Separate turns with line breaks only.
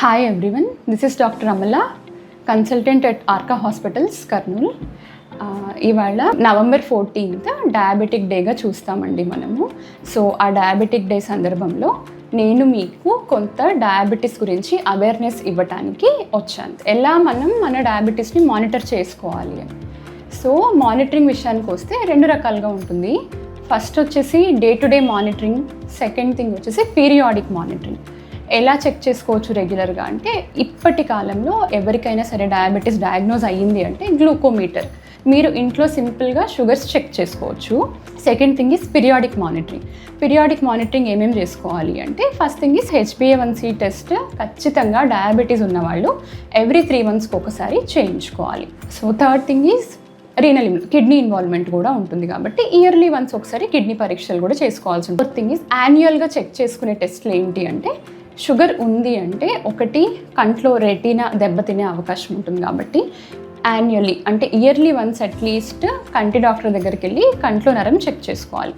Hi everyone this is doctor Amala consultant at Arka hospitals Kurnool ఇవాళ November fourteenth diabetic డేగా చూస్తామండి మనము. So ఆ డయాబెటిక్ డే సందర్భంలో నేను మీకు కొంత డయాబెటీస్ గురించి అవేర్నెస్ ఇవ్వటానికి వచ్చాను. ఎలా మనం మన డయాబెటీస్ని మానిటర్ చేసుకోవాలి అని. సో మానిటరింగ్ విషయానికి వస్తే రెండు రకాలుగా ఉంటుంది. ఫస్ట్ వచ్చేసి day to day monitoring second thing వచ్చేసి పీరియాడిక్ మానిటరింగ్ ఎలా చెక్ చేసుకోవచ్చు రెగ్యులర్గా అంటే ఇప్పటి కాలంలో ఎవరికైనా సరే డయాబెటీస్ డయాగ్నోజ్ అయ్యింది అంటే గ్లూకోమీటర్ మీరు ఇంట్లో సింపుల్గా షుగర్స్ చెక్ చేసుకోవచ్చు. Second thing is periodic monitoring periodic monitoring ఏమేమి చేసుకోవాలి అంటే ఫస్ట్ థింగ్ ఈస్ హెచ్బిఏవన్సీ టెస్ట్ ఖచ్చితంగా డయాబెటీస్ ఉన్నవాళ్ళు ఎవ్రీ త్రీ మంత్స్కి ఒకసారి చేయించుకోవాలి. So third thing is renal kidney involvement కూడా ఉంటుంది కాబట్టి ఇయర్లీ వన్స్ ఒకసారి కిడ్నీ పరీక్షలు కూడా చేసుకోవాల్సి ఉంటుంది. థింగ్ ఈజ్ యాన్యువల్గా చెక్ చేసుకునే టెస్ట్లు ఏంటి అంటే షుగర్ ఉంది అంటే ఒకటి కంట్లో రెటీనా దెబ్బతినే అవకాశం ఉంటుంది కాబట్టి యాన్యువల్లీ అంటే ఇయర్లీ వన్స్ అట్లీస్ట్ కంటి డాక్టర్ దగ్గరికి వెళ్ళి కంట్లో నరం చెక్ చేసుకోవాలి.